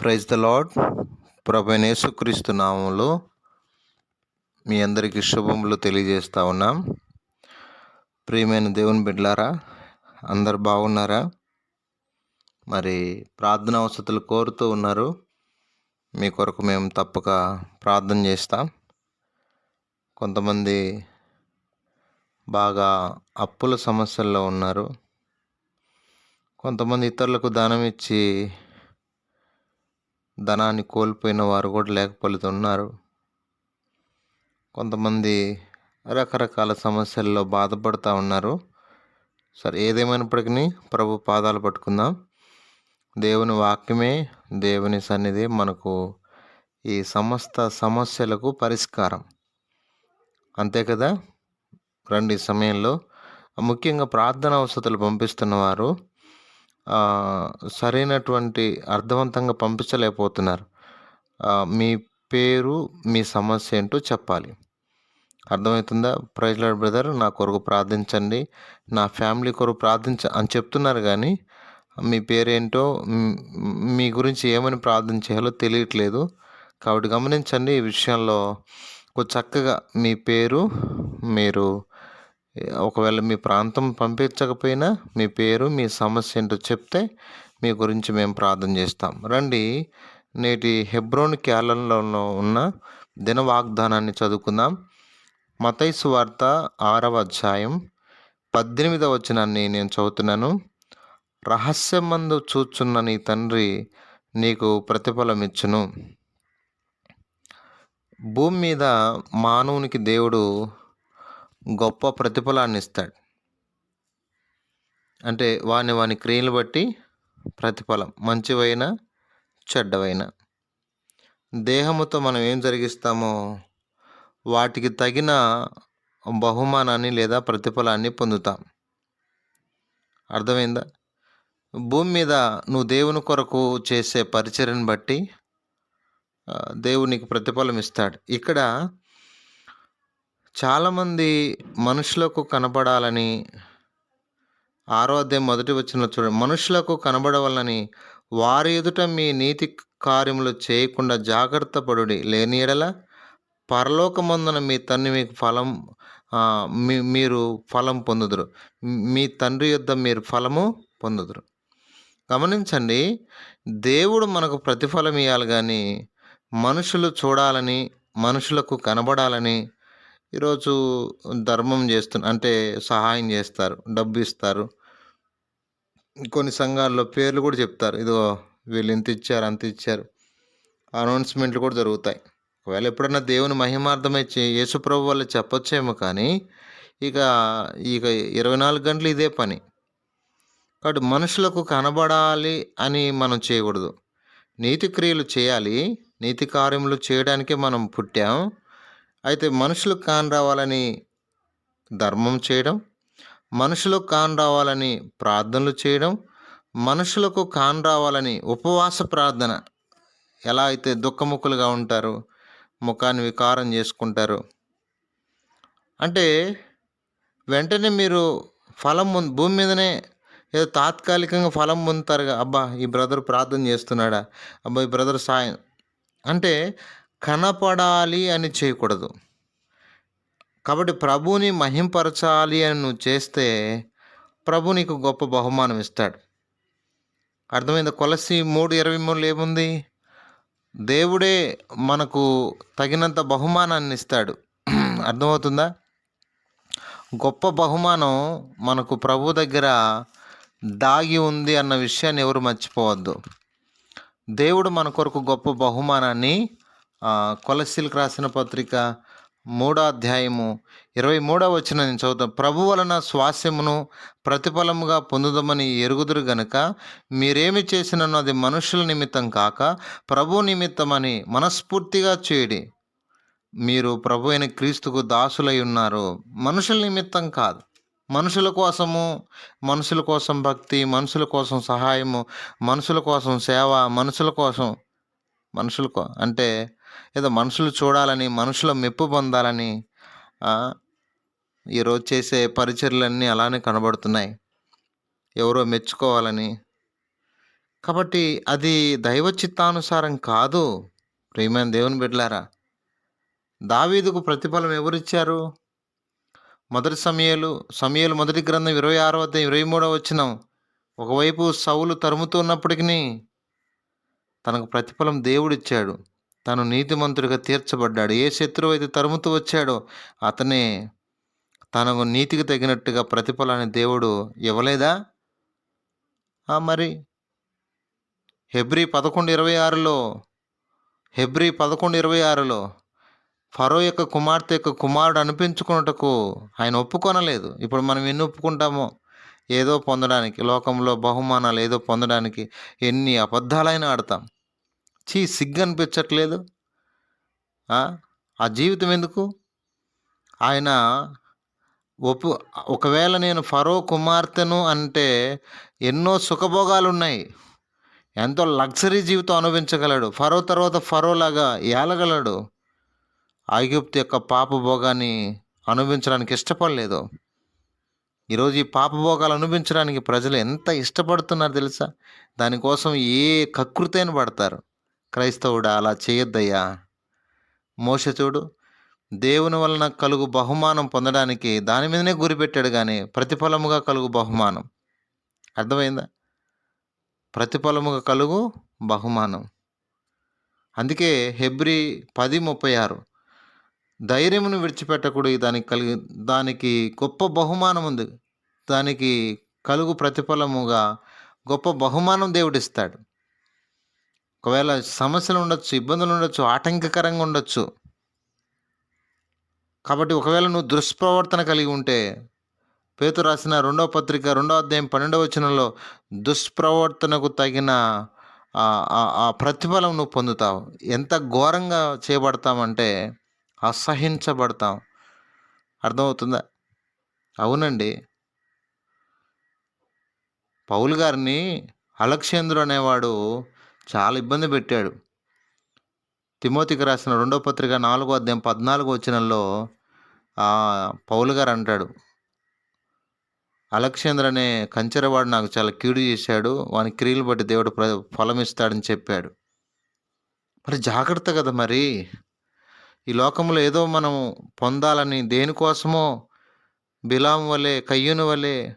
Praise the lord ప్రభనేసుక్రీస్తు నామంలో మీ అందరికీ శుభములు తెలియజేస్తా ఉన్నాం. ప్రియమైన దేవుని బిడ్లారా అందరు బాగున్నారా? మరి ప్రార్థన వసతులు కోరుతూ ఉన్నారు. మీ కొరకు మేము తప్పక ప్రార్థన చేస్తాం. కొంతమంది బాగా అప్పుల సమస్యల్లో ఉన్నారు. కొంతమంది ఇతరులకు దానం ఇచ్చి ధనాన్ని కోల్పోయిన వారు కూడా లేకపోతున్నారు కొంతమంది రకరకాల సమస్యల్లో బాధపడుతూ ఉన్నారు. సరే ఏదేమైనప్పటికీ ప్రభు పాదాలు పట్టుకుందాం. దేవుని వాక్యమే దేవుని సన్నిధి మనకు ఈ సమస్త సమస్యలకు పరిష్కారం. అంతే కదా? రండి సమయంలో ముఖ్యంగా ప్రార్థన అవసరాలు పంపిస్తున్న వారు సరైనటువంటి అర్థవంతంగా పంపించలేకపోతున్నారు. మీ పేరు మీ సమస్య ఏంటో చెప్పాలి. అర్థమవుతుందా? ప్రైజ్ లాడ్ బ్రదర్ నా కొరకు ప్రార్థించండి. నా ఫ్యామిలీ కొరకు ప్రార్థించ అని చెప్తున్నారు కానీ మీ పేరేంటో మీ గురించి ఏమని ప్రార్థన చేయాలో తెలియట్లేదు. కాబట్టి గమనించండి ఈ విషయంలో. చక్కగా మీ పేరు మీరు ఒకవేళ మీ ప్రాంతం పంపించకపోయినా మీ పేరు మీ సమస్య ఏంటో చెప్తే మీ గురించి మేము ప్రార్థన చేస్తాం. రండి నేటి హెబ్రోన్ క్యాలెండర్లో ఉన్న దిన వాగ్దానాన్ని చదువుకుందాం. మతైసు వార్త ఆరవ అధ్యాయం పద్దెనిమిదవ వచనాన్ని నేను చదువుతున్నాను. రహస్యమందు చూచున్న నీ తండ్రి నీకు ప్రతిఫలం ఇచ్చును భూమి మీద మానవునికి దేవుడు గొప్ప ప్రతిఫలాన్ని ఇస్తాడు అంటే వాని వాని క్రియలు బట్టి ప్రతిఫలం మంచివైనా చెడ్డవైనా. దేహముతో మనం ఏం జరిగిస్తామో వాటికి తగిన బహుమానాన్ని లేదా ప్రతిఫలాన్ని పొందుతాం. అర్థమైందా? భూమి మీద నువ్వు దేవుని కొరకు చేసే పరిచర్ని బట్టి దేవునికి ప్రతిఫలం ఇస్తాడు. ఇక్కడ చాలామంది మనుషులకు కనపడాలని ఆరో అధ్యాయం మొదటి వచ్చిన చూడండి. మనుషులకు కనబడవాలని వారి ఎదుట మీ నీతి కార్యములు చేయకుండా జాగ్రత్త పడుడి. లేని ఎడల పరలోకమందున మీ తండ్రి మీకు ఫలం మీ మీరు ఫలం పొందుదురు. మీ తండ్రి యొద్ద మీరు ఫలము పొందుదురు. గమనించండి దేవుడు మనకు ప్రతిఫలం ఇవ్వాలి కానీ మనుషులు చూడాలని మనుషులకు కనబడాలని ఈరోజు ధర్మం చేస్తున్న అంటే సహాయం చేస్తారు డబ్బు ఇస్తారు కొన్ని సంఘాల్లో పేర్లు కూడా చెప్తారు. ఇదిగో వీళ్ళు ఇంత ఇచ్చారు అంత ఇచ్చారు. అనౌన్స్మెంట్లు కూడా జరుగుతాయి. ఒకవేళ ఎప్పుడన్నా దేవుని మహిమార్థమై యేసుప్రభు వాళ్ళు చెప్పొచ్చేమో కానీ ఇక ఇక ఇరవై నాలుగు గంటలు ఇదే పని. కాబట్టి మనుషులకు కనబడాలి అని మనం చేయకూడదు. నీతి క్రియలు చేయాలి. నీతి కార్యములు చేయడానికే మనం పుట్టాం. అయితే మనుషులకు కాని రావాలని ధర్మం చేయడం మనుషులకు కాని రావాలని ప్రార్థనలు చేయడం మనుషులకు కాని రావాలని ఉపవాస ప్రార్థన. ఎలా అయితే దుఃఖముఖులుగా ఉంటారు ముఖాన్ని వికారం చేసుకుంటారు. అంటే వెంటనే మీరు ఫలం ముందు భూమి మీదనే ఏదో తాత్కాలికంగా ఫలం పొందుతారుగా అబ్బా ఈ బ్రదర్ ప్రార్థన చేస్తున్నాడా అబ్బా ఈ బ్రదర్ సాయం. అంటే కనపడాలి అని చేయకూడదు. కాబట్టి ప్రభువుని మహింపరచాలి అని నువ్వు చేస్తే ప్రభు నీకు గొప్ప బహుమానం ఇస్తాడు. అర్థమైంది? కొలసి మూడు ఇరవై మూడులో ఏముంది? దేవుడే మనకు తగినంత బహుమానాన్ని ఇస్తాడు. అర్థమవుతుందా? గొప్ప బహుమానం మనకు ప్రభు దగ్గర దాగి ఉంది అన్న విషయాన్ని ఎవరు మర్చిపోవద్దు. దేవుడు మన కొరకు గొప్ప బహుమానాన్ని కొలసిల్కి రాసిన పత్రిక మూడో అధ్యాయము ఇరవై మూడో వచ్చిన నేను చదువుతాను ప్రభు వలన స్వాస్యమును ప్రతిఫలముగా పొందుదమని ఎరుగుదురు గనుక మీరేమి చేసినను అది మనుషుల నిమిత్తం కాక ప్రభు నిమిత్తమని మనస్ఫూర్తిగా చేయడి. మీరు ప్రభు అయిన క్రీస్తుకు దాసులై ఉన్నారు. మనుషుల నిమిత్తం కాదు. మనుషుల కోసము మనుషుల కోసం భక్తి మనుషుల కోసం సహాయము మనుషుల కోసం సేవ మనుషుల కోసం మనుషులకో అంటే ఏదో మనుషులు చూడాలని మనుషుల మెప్పు పొందాలని ఈరోజు చేసే పరిచర్లన్నీ అలానే కనబడుతున్నాయి. ఎవరో మెచ్చుకోవాలని. కాబట్టి అది దైవ చిత్తానుసారం కాదు. ప్రియమైన దేవుని బిడ్డలారా దావీదుకు ప్రతిఫలం ఎవరిచ్చారు? మొదటి సమయాలు సమయాలు మొదటి గ్రంథం ఇరవై ఆరో అధ్యాయం ఇరవై మూడో వచ్చిన ఒకవైపు సౌలు తరుముతున్నప్పటికీ తనకు ప్రతిఫలం దేవుడిచ్చాడు. తను నీతిమంతుడిగా తీర్చబడ్డాడు. ఏ శత్రువు అయితే తరుముతూ వచ్చాడో అతనే తనకు నీతికి తగినట్టుగా ప్రతిఫలాన్ని దేవుడు ఇవ్వలేదా? మరి హెబ్రి పదకొండు ఇరవై ఆరులో హెబ్రి పదకొండు ఇరవై ఆరులో ఫరో యొక్క కుమార్తె యొక్క కుమారుడు అనిపించుకున్నటకు ఆయన ఒప్పుకొనలేదు. ఇప్పుడు మనం ఎన్ని ఒప్పుకుంటామో? ఏదో పొందడానికి లోకంలో బహుమానాలు ఏదో పొందడానికి ఎన్ని అబద్ధాలైనా ఆడతాం. చీ సిగ్గు అనిపించట్లేదు. ఆ? జీవితం ఎందుకు? ఆయన ఒప్పు ఒకవేళ నేను ఫరో కుమార్తెను అంటే ఎన్నో సుఖభోగాలు ఉన్నాయి ఎంతో లగ్జరీ జీవితం అనుభవించగలడు. ఫరో తర్వాత ఫరో లాగా ఏలగలడు. ఐగుప్తు యొక్క పాపభోగాన్ని అనుభవించడానికి ఇష్టపడలేదు. ఈరోజు ఈ పాపభోగాలు అనుభవించడానికి ప్రజలు ఎంత ఇష్టపడుతున్నారు తెలుసా? దానికోసం ఏ కకృతైన పడతారు. క్రైస్తవుడా అలా చేయొద్దయ్యా. మోస చూడు దేవుని వలన కలుగు బహుమానం పొందడానికి దాని మీదనే గురిపెట్టాడు కానీ ప్రతిఫలముగా కలుగు బహుమానం. అర్థమైందా? ప్రతిఫలముగా కలుగు బహుమానం. అందుకే హెబ్రి పది ముప్పై ఆరు ధైర్యమును విడిచిపెట్టకూడదు దానికి కలిగి దానికి గొప్ప బహుమానం ఉంది. దానికి కలుగు ప్రతిఫలముగా గొప్ప బహుమానం దేవుడిస్తాడు. ఒకవేళ సమస్యలు ఉండొచ్చు ఇబ్బందులు ఉండొచ్చు ఆటంకకరంగా ఉండొచ్చు. కాబట్టి ఒకవేళ నువ్వు దుష్ప్రవర్తన కలిగి ఉంటే పేతు రాసిన రెండవ పత్రిక రెండవ అధ్యాయం పన్నెండవ వచనంలో దుష్ప్రవర్తనకు తగిన ఆ- ప్రతిఫలం నువ్వు పొందుతావు. ఎంత ఘోరంగా చేయబడతామంటే అసహించబడతాం. అర్థమవుతుందా? అవునండి. పౌల్ గారిని అలక్షేంద్రుడు అనేవాడు చాలా ఇబ్బంది పెట్టాడు. తిమోతికి రాసిన రెండో పత్రిక నాలుగో అధ్యాయం పద్నాలుగో వచనంలో పౌలు గారు అంటాడు అలక్షేంద్ర అనే కంచెరవాడు నాకు చాలా కీడు చేశాడు. వాని క్రియలు బట్టి దేవుడు ప్ర ఫలం ఇస్తాడని చెప్పాడు. మరి జాగ్రత్త కదా మరి. ఈ లోకంలో ఏదో మనం పొందాలని దేనికోసమో బిలాం వలె కయ్యూను వలె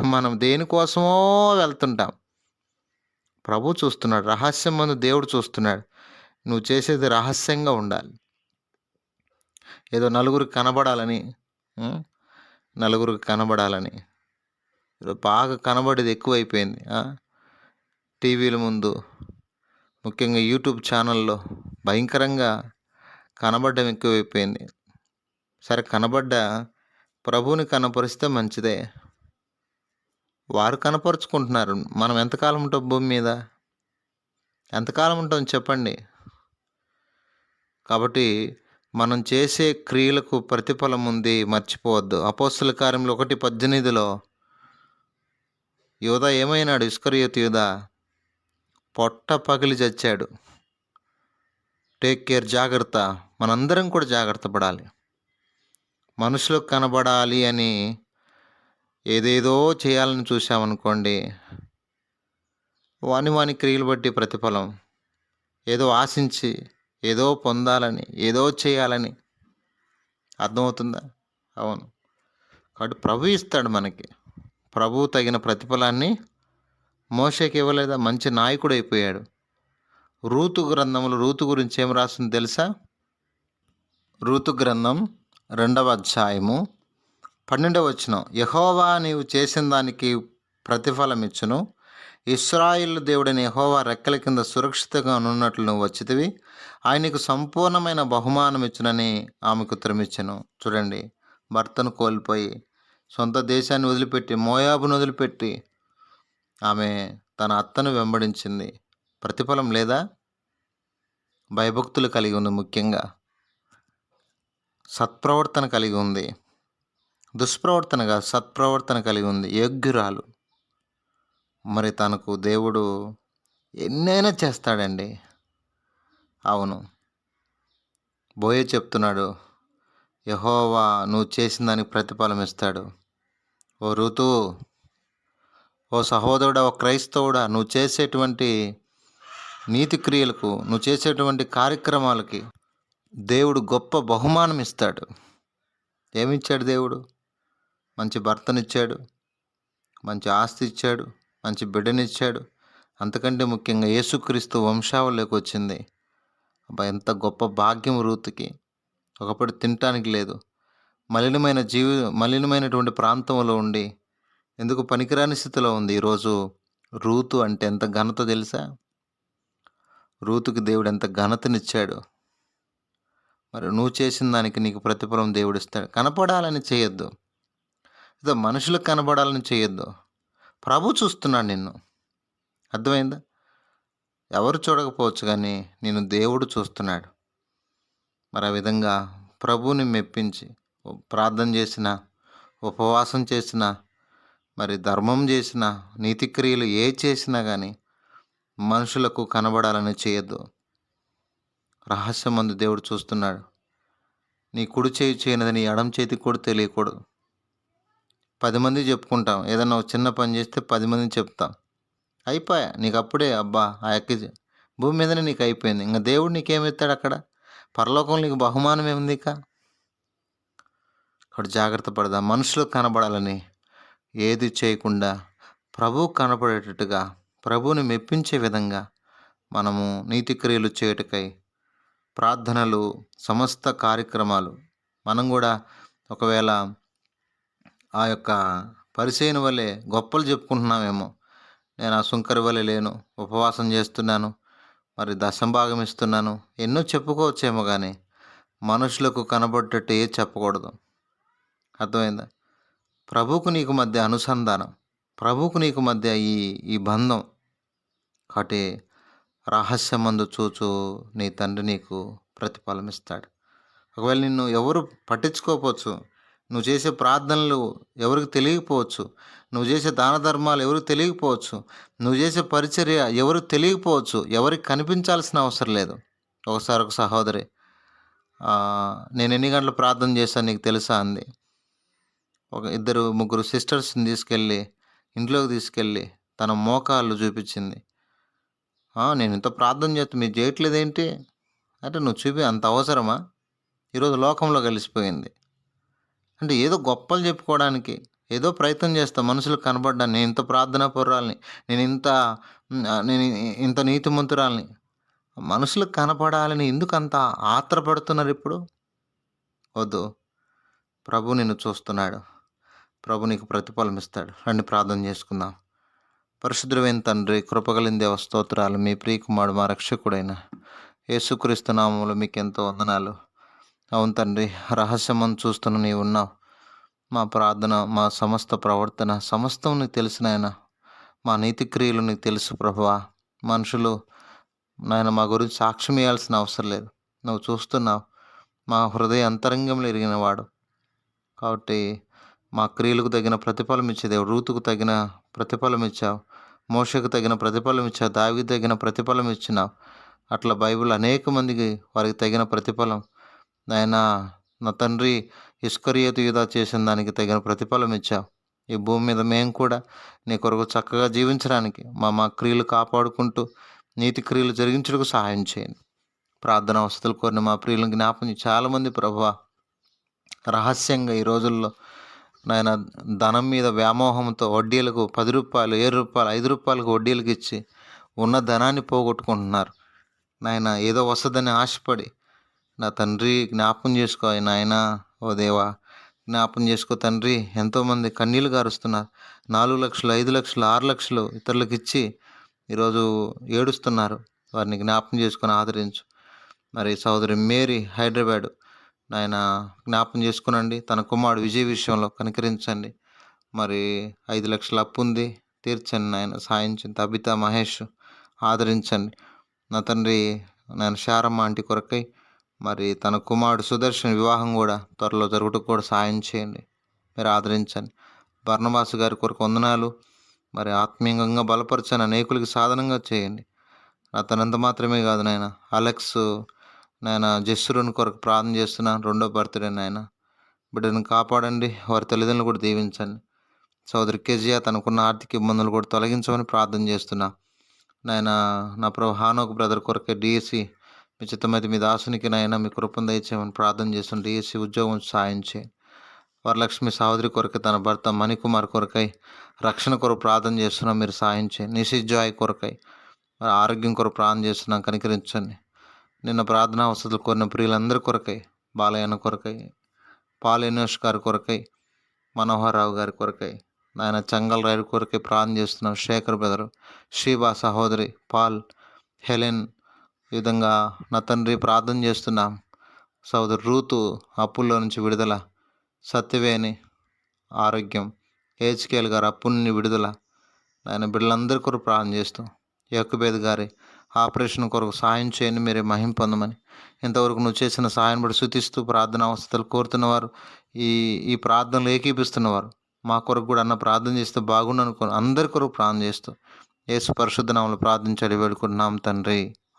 మనం దేనికోసమో వెళ్తుంటాం. ప్రభు చూస్తున్నాడు. రహస్యం ముందు దేవుడు చూస్తున్నాడు. నువ్వు చేసేది రహస్యంగా ఉండాలి. ఏదో నలుగురికి కనబడాలని నలుగురికి కనబడాలని. బాగా కనబడేది ఎక్కువైపోయింది టీవీల ముందు ముఖ్యంగా యూట్యూబ్ ఛానల్లో భయంకరంగా కనబడడం ఎక్కువైపోయింది. సరే కనబడ్డ ప్రభువుని కనపరిస్తే మంచిదే. వారు కనపరుచుకుంటున్నారు. మనం ఎంతకాలం ఉంటాం భూమి మీద? ఎంతకాలం ఉంటాం చెప్పండి. కాబట్టి మనం చేసే క్రియలకు ప్రతిఫలం ఉంది మర్చిపోవద్దు. అపోస్తుల కార్యంలో ఒకటి పద్దెనిమిదిలో యోధ ఏమైనాడు? ఇస్కరియోత్ యోధ పొట్ట పగిలి చచ్చాడు. టేక్ కేర్ జాగ్రత్త. మనందరం కూడా జాగ్రత్త పడాలి. మనుషులకు కనబడాలి అని ఏదేదో చేయాలని చూసామనుకోండి వాని వాని క్రియలు బట్టి ప్రతిఫలం. ఏదో ఆశించి ఏదో పొందాలని ఏదో చేయాలని. అర్థమవుతుందా? అవును. కాబట్టి ప్రభు ఇస్తాడు మనకి. ప్రభు తగిన ప్రతిఫలాన్ని మోషకి ఇవ్వలేదా? మంచి నాయకుడు అయిపోయాడు. రూతు గ్రంథంలో రూతు గురించి ఏం రాసింది తెలుసా? రూతు గ్రంథం రెండవ అధ్యాయము పన్నెండవ వచనం యహోవా నీవు చేసిన దానికి ప్రతిఫలం ఇచ్చును. ఇస్రాయిల్ దేవుడైన యహోవా రెక్కల కింద సురక్షితంగా ఉన్నట్లు నువ్వు వచ్చితివి. ఆయనకు సంపూర్ణమైన బహుమానం ఇచ్చునని ఆమెకు ఉత్తరమిచ్చాను. చూడండి భర్తను కోల్పోయి సొంత దేశాన్ని వదిలిపెట్టి మోయాబును వదిలిపెట్టి ఆమె తన అత్తను వెంబడించింది. ప్రతిఫలం లేదా? భయభక్తులు కలిగి ఉంది ముఖ్యంగా. సత్ప్రవర్తన కలిగి ఉంది. దుష్ప్రవర్తనగా సత్ప్రవర్తన కలిగి ఉంది యోగ్యురాలు మరి తనకు దేవుడు ఎన్నైనా చేస్తాడండి. అవును. బోయే చెప్తున్నాడు యహోవా నువ్వు చేసిన దానికి ప్రతిఫలం ఇస్తాడు. ఓ ఋతు ఓ సహోదరుడా ఓ క్రైస్తవుడా నువ్వు చేసేటువంటి నీతి క్రియలకు నువ్వు చేసేటువంటి కార్యక్రమాలకి దేవుడు గొప్ప బహుమానం ఇస్తాడు. ఏమిచ్చాడు దేవుడు? మంచి భర్తనిచ్చాడు. మంచి ఆస్తి ఇచ్చాడు మంచి బిడ్డనిచ్చాడు. అంతకంటే ముఖ్యంగా యేసుక్రీస్తు వంశావళికి వచ్చింది. అబ్బా ఎంత గొప్ప భాగ్యం రూతుకి. ఒకప్పుడు తినటానికి లేదు. మలినమైన జీవి మలినమైనటువంటి ప్రాంతంలో ఉండి ఎందుకు పనికిరాని స్థితిలో ఉంది? ఈరోజు రూతు అంటే ఎంత ఘనత తెలుసా? రూతుకి దేవుడు ఎంత ఘనతనిచ్చాడు? మరి నువ్వు చేసిన దానికి నీకు ప్రతిఫలం దేవుడు ఇస్తాడు. కనపడాలని చేయొద్దు. ఏదో మనుషులకు కనబడాలని చేయొద్దు. ప్రభు చూస్తున్నాడు నిన్ను. అర్థమైందా? ఎవరు చూడకపోవచ్చు కానీ నేను దేవుడు చూస్తున్నాడు. మరి ఆ విధంగా ప్రభువుని మెప్పించి ప్రార్థన చేసిన ఉపవాసం చేసిన మరి ధర్మం చేసిన నీతిక్రియలు ఏ చేసినా కానీ మనుషులకు కనబడాలని చేయొద్దు. రహస్యమందు దేవుడు చూస్తున్నాడు. నీ కుడి చేయి చేయనది నీ ఎడం చేతికి కూడా తెలియకూడదు. పది మంది చెప్పుకుంటాం. ఏదన్నా ఒక చిన్న పని చేస్తే పది మందిని చెప్తాం. అయిపోయా? నీకు అప్పుడే అబ్బా ఆ ఎక్కి భూమి మీదనే నీకు అయిపోయింది. ఇంకా దేవుడు నీకేమిస్తాడు అక్కడ? పరలోకంలో నీకు బహుమానం ఏముంది ఇక? అక్కడ జాగ్రత్త పడదా. మనుషులకు కనబడాలని ఏది చేయకుండా ప్రభువు కనపడేటట్టుగా ప్రభువుని మెప్పించే విధంగా మనము నీతి క్రియలు చేయుటకై ప్రార్థనలు సమస్త కార్యక్రమాలు మనం కూడా ఒకవేళ ఆ యొక్క పరిచయన వల్లే గొప్పలు చెప్పుకుంటున్నామేమో నేను ఆ సుంకరి వలె లేను ఉపవాసం చేస్తున్నాను మరి దశంభాగం ఇస్తున్నాను. ఎన్నో చెప్పుకోవచ్చేమో కానీ మనుషులకు కనబడేటట్టు ఏ చెప్పకూడదు. అర్థమైందా? ప్రభుకు నీకు మధ్య అనుసంధానం ప్రభుకు నీకు మధ్య ఈ ఈ బంధం కాబట్టి రహస్యమందు చూచు నీ తండ్రి నీకు ప్రతిఫలం ఇస్తాడు ఒకవేళ నిన్ను ఎవరు పట్టించుకోకపోవచ్చు నువ్వు చేసే ప్రార్థనలు ఎవరికి తెలియకపోవచ్చు. నువ్వు చేసే దాన ధర్మాలు ఎవరికి తెలియకపోవచ్చు. నువ్వు చేసే పరిచర్య ఎవరికి తెలియకపోవచ్చు. ఎవరికి కనిపించాల్సిన అవసరం లేదు. ఒకసారి ఒక సహోదరి నేను ఎన్ని గంటలు ప్రార్థన చేశాను నీకు తెలుసా అంది. ఒక ఇద్దరు ముగ్గురు సిస్టర్స్ని తీసుకెళ్ళి ఇంట్లోకి తీసుకెళ్ళి తన మోకాళ్ళు చూపించింది. నేను ఇంత ప్రార్థన చేస్తే మీరు చేయట్లేదేంటి? అంటే నువ్వు చూపి అంత అవసరమా? ఈరోజు లోకంలో కలిసిపోయింది. అంటే ఏదో గొప్పలు చెప్పుకోవడానికి ఏదో ప్రయత్నం చేస్తా మనుషులకు కనబడ్డాను నేను ఇంత ప్రార్థనా పౌరాలని నేను ఇంత నేను ఇంత నీతిమంతురాలని. మనుషులకు కనపడాలని ఎందుకు అంత ఆత్రపడుతున్నారు ఇప్పుడు? వద్దు. ప్రభు నిన్ను చూస్తున్నాడు. ప్రభు నీకు ప్రతిఫలం ఇస్తాడు. రండి ప్రార్థన చేసుకుందాం. పరిశుద్ధమైన తండ్రి కృపగలిన దేవ స్తోత్రాలు మీ ప్రియకుమారుడు మా రక్షకుడైన యేసుక్రీస్తు నామంలో మీకు ఎంతో వందనాలు. అవును తండ్రి రహస్యమని చూస్తున్న నీవు ఉన్నావు మా ప్రార్థన మా సమస్త ప్రవర్తన సమస్తం నీకు తెలిసిన ఆయన మా నీతి క్రియలు నీకు తెలుసు ప్రభువా. మనుషులు నాయన మా గురించి సాక్ష్యం ఇవ్వాల్సిన అవసరం లేదు. నువ్వు చూస్తున్నావు మా హృదయ అంతరంగంలో ఎరిగినవాడు కాబట్టి మా క్రియలకు తగిన ప్రతిఫలం ఇచ్చేదేవు రూతుకు తగిన ప్రతిఫలం ఇచ్చావు. మోషకు తగిన ప్రతిఫలం ఇచ్చావు. దావికి తగిన ప్రతిఫలం ఇచ్చినావు. అట్లా బైబిల్ అనేక మందికి వారికి తగిన ప్రతిఫలం నాయన నా తండ్రి ఇష్కరియతు యుధ చేసిన దానికి తగిన ప్రతిఫలం ఇచ్చావు ఈ భూమి మీద మేము కూడా నీ కొరకు చక్కగా జీవించడానికి మా మా క్రియలు కాపాడుకుంటూ నీతి క్రియలు జరిగించడానికి సహాయం చేయండి. ప్రార్థన వసతులు కోరిన మా ప్రియులను జ్ఞాపం చాలామంది ప్రభా రహస్యంగా ఈ రోజుల్లో నాయన ధనం మీద వ్యామోహంతో వడ్డీలకు పది రూపాయలు ఏడు రూపాయలు ఐదు రూపాయలకు వడ్డీలకు ఇచ్చి ఉన్న ధనాన్ని పోగొట్టుకుంటున్నారు. నాయన ఏదో వస్తుందని ఆశపడి నా తండ్రి జ్ఞాపం చేసుకో నాయన. ఓ దేవా జ్ఞాపం చేసుకో తండ్రి. ఎంతోమంది కన్నీళ్ళు గారుస్తున్నారు. నాలుగు లక్షలు ఐదు లక్షలు ఆరు లక్షలు ఇతరులకు ఇచ్చి ఈరోజు ఏడుస్తున్నారు. వారిని జ్ఞాపకం చేసుకొని ఆదరించు. మరి సోదరి మేరీ హైదరాబాద్ నాయన జ్ఞాపం చేసుకునండి. తన కుమారుడు విజయ్ విషయంలో కనికరించండి. మరి ఐదు లక్షల అప్పు ఉంది తీర్చండి నాయన. సాయించండి తబితా మహేష్ ఆదరించండి. నా తండ్రి నేను శారమ్మ ఆంటీ కొరకై మరి తన కుమారుడు సుదర్శన్ వివాహం కూడా త్వరలో జరుగుటకు కూడా సాయం చేయండి. మీరు ఆదరించండి. బర్ణబాసు గారి కొరకు వందనాలు. మరి ఆత్మీయంగా బలపరచని అనేకులకి సాధనంగా చేయండి. అతనంత మాత్రమే కాదు నాయన. అలెక్స్ నాయన జస్సురుని కొరకు ప్రార్థన చేస్తున్నాను. రెండో బర్త్డే నాయన. బిడ్డను కాపాడండి. వారి తల్లిదండ్రులు కూడా దీవించండి. సోదరి కెజియా తనకున్న ఆర్థిక ఇబ్బందులు కూడా తొలగించమని ప్రార్థన చేస్తున్నా. నాయన నా ప్రభు హానోక్ బ్రదర్ కొరకే డిఎస్సి మీ చిత్తమైతే మీ దాసునికి నాయన మీ కృపను దయచేయమని ప్రార్థన చేస్తుంటే డిఎస్సి ఉద్యోగం సాయం చేయి వరలక్ష్మి సహోదరి కొరకు తన భర్త మణికుమార్ కొరకై రక్షణ కొరకు ప్రార్థన చేస్తున్నాం మీరు సాయం చేయండి నిషిజాయ్ కొరకై మరి ఆరోగ్యం కొరకు ప్రార్థన చేస్తున్నాం కనికరించండి. నిన్న ప్రార్థనా వసతులు కోరిన ప్రియులందరి కొరకై బాలయ్యన కొరకై పాలేనోష్ గారి కొరకై మనోహర్ రావు గారి కొరకై నాయన చంగల్ రైలు కొరకై ప్రార్థన చేస్తున్నాం. శేఖర్ బెదరు షీబా సహోదరి పాల్ హెలెన్ ఈ విధంగా నా తండ్రి ప్రార్థన చేస్తున్నాం సోదరు రూతు అప్పుల్లో నుంచి విడుదల సత్యవేణి ఆరోగ్యం హెచ్కేఎల్ గారు అప్పుని విడుదల. ఆయన బిడ్డలందరి కొరకు ప్రార్థన చేస్తూ యక్కుబేద్ గారి ఆపరేషన్ కొరకు సాయం చేయండి మీరే మహిం పొందమని. ఇంతవరకు నువ్వు చేసిన సాయం బట్టి శుతిస్తూ ప్రార్థన అవసరాలు కోరుతున్నవారు ఈ ఈ ప్రార్థనలు ఏకీపిస్తున్నవారు మా కొరకు కూడా అన్న ప్రార్థన చేస్తే బాగుండు అనుకో అందరి కొరకు ప్రార్థన చేస్తూ యేసు పరిశుద్ధనామలు ప్రార్థించాలి వేడుకుంటున్నాం తండ్రి.